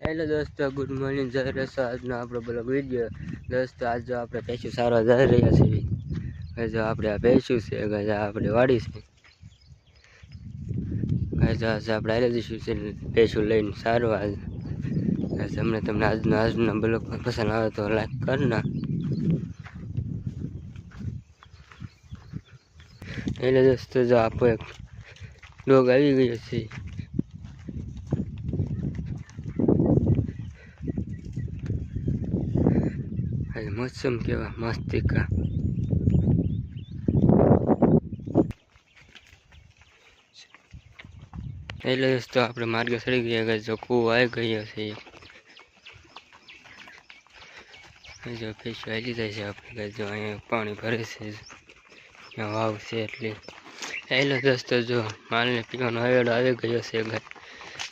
Hello દોસ્તો good morning જય રસો આજનો આપણો બ્લોગ વીડિયો દોસ્તો આજ જો આપણે પૈસું સારવા જઈ રહ્યા છીએ જો આપણે આ પૈસું છે હવે આપણે વાડી છે. આજે આપણે દઈશું છે પૈસું લઈને સારવા તમને તમને આજનો આજનો બ્લોગ પસંદ આવે તો લાઈક કરના એટલે દોસ્તો, જો આપણે ડોગ આવી ગયો છે. આજે મોસમ કેવા મસ્તિકા એટલે દોસ્તો આપણે માર્ગે ચડી ગયા ગયા જો કૂવો આવી ગયો છે જો ફિશ આવી જાય છે આપણે જો અહીંયા પાણી ભરે છે ત્યાં વાવ છે એટલે એટલે દોસ્તો જો માલને પીવાનો હવેડો આવી ગયો છે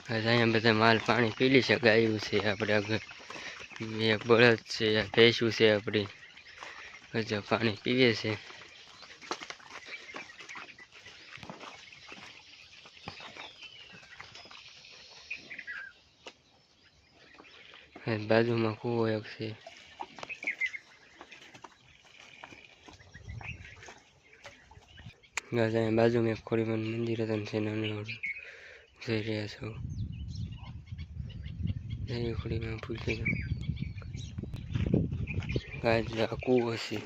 અહીંયા બધા માલ પાણી પી લી શકે આવ્યું છે આપણે આગળ એક બળદ છે આ ભેંસું છે આપણી. હજુ પાણી પીવે છે. બાજુમાં કૂવો એક છે. બાજુમાં એક ખોડીમાં મંદિર હતું છે નાનું જઈ રહ્યા છો. જય ખોડીમાં પૂછી ગાજ આ કૂવો છે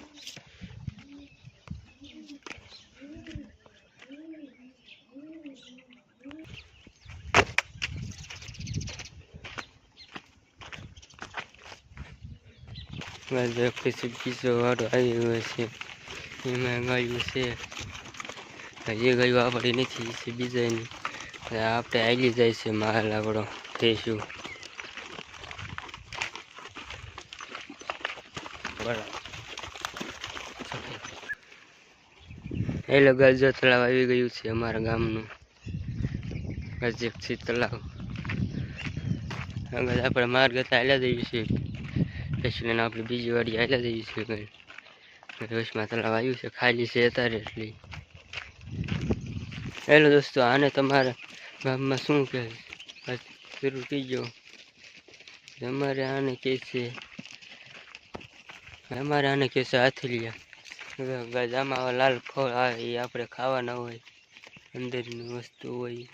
ગાજ પછી બીજો વાળો આવી ગયો છે એમાં ગાયું છે હજી ગયું આપણી નથી છે બીજાની આપણે આવી જાય છે માલ આપણો જઈશું એટલે ગાજો તળાવ આવી ગયું છે અમારા ગામનું. ગજેકથી તળાવ. આગળ આપણે માર્ગ હતા હાલ્યા જઈએ છીએ પછી આપણે બીજી વાડી હાલ્યા જઈએ છીએ વચમાં તળાવ આવ્યું છે, ખાલી છે અત્યારે એટલી. હેલો દોસ્તો, આને તમારા ગામમાં શું કહે? શરૂ થઈ ગયો. તમારે આને કહે છે અમારે આને કહે છે હાથલિયા ગજામાં લાલ ફળ આવે, એ આપણે ખાવાના હોય. અંદરની વસ્તુ હોય.